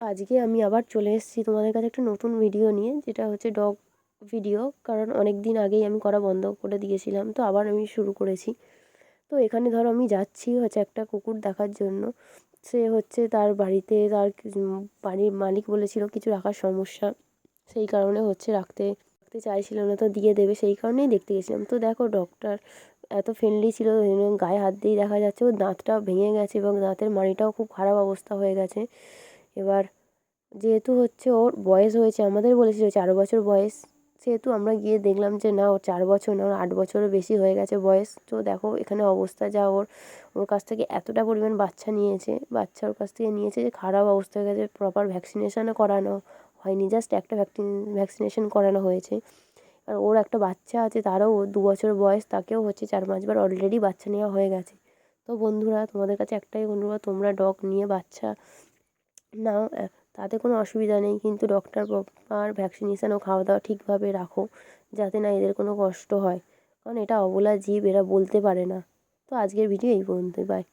আজকে আমি আবার চলে এসেছি তোমাদের কাছে একটা নতুন ভিডিও নিয়ে, যেটা হচ্ছে ডগ ভিডিও কারণ অনেক দিন আগেই আমি করা বন্ধ করে দিয়েছিলাম, তো আবার আমি শুরু করেছি। তো এখানে ধরো আমি যাচ্ছি হচ্ছে একটা কুকুর দেখার জন্য। সে হচ্ছে তার বাড়িতে, তার বাড়ির মালিক বলেছিল কিছু রাখার সমস্যা, সেই কারণে হচ্ছে রাখতে রাখতে চাইছিল না, তো দিয়ে দেবে, সেই কারণেই দেখতে গেছিলাম। তো দেখো ডক্টর এত ফ্রেন্ডলি ছিল গায়ে হাত দিয়েই দেখা যাচ্ছে ও দাঁতটা ভেঙে গেছে এবং দাঁতের মাড়িটাও খুব খারাপ অবস্থা হয়ে গেছে। এবার যেহেতু হচ্ছে ওর বয়স হয়েছে, আমাদের বলেছিল চার বছর বয়স, সেহেতু আমরা গিয়ে দেখলাম যে না, ওর চার বছর না, ওর আট বছরও বেশি হয়ে গেছে বয়স। তো দেখো এখানে অবস্থা যা ওর ওর কাছ থেকে এতটা পরিমাণ বাচ্চা নিয়েছে, বাচ্চা ওর কাছ থেকে নিয়েছে যে খারাপ অবস্থা হয়ে গেছে প্রপার ভ্যাকসিনেশানও করানো হয়নি জাস্ট একটা ভ্যাকসিনেশন করানো হয়েছে। আর ওর একটা বাচ্চা আছে, তারও দু বছর বয়স, তাকেও হচ্ছে চার পাঁচবার অলরেডি বাচ্চা নেওয়া হয়ে গেছে। তো বন্ধুরা, তোমাদের কাছে একটাই অনুরোধ, তোমরা ডগ নিয়ে বাচ্চা নাও তাতে কোনো অসুবিধা নেই। কিন্তু ডক্টর আর ভ্যাকসিনেশান ও খাওয়া দাওয়া ঠিকভাবে রাখো, যাতে না এদের কোনো কষ্ট হয়। কারণ এটা অবলা জীব, এরা বলতে পারে না। তো আজকের ভিডিও এই পর্যন্তই। বাই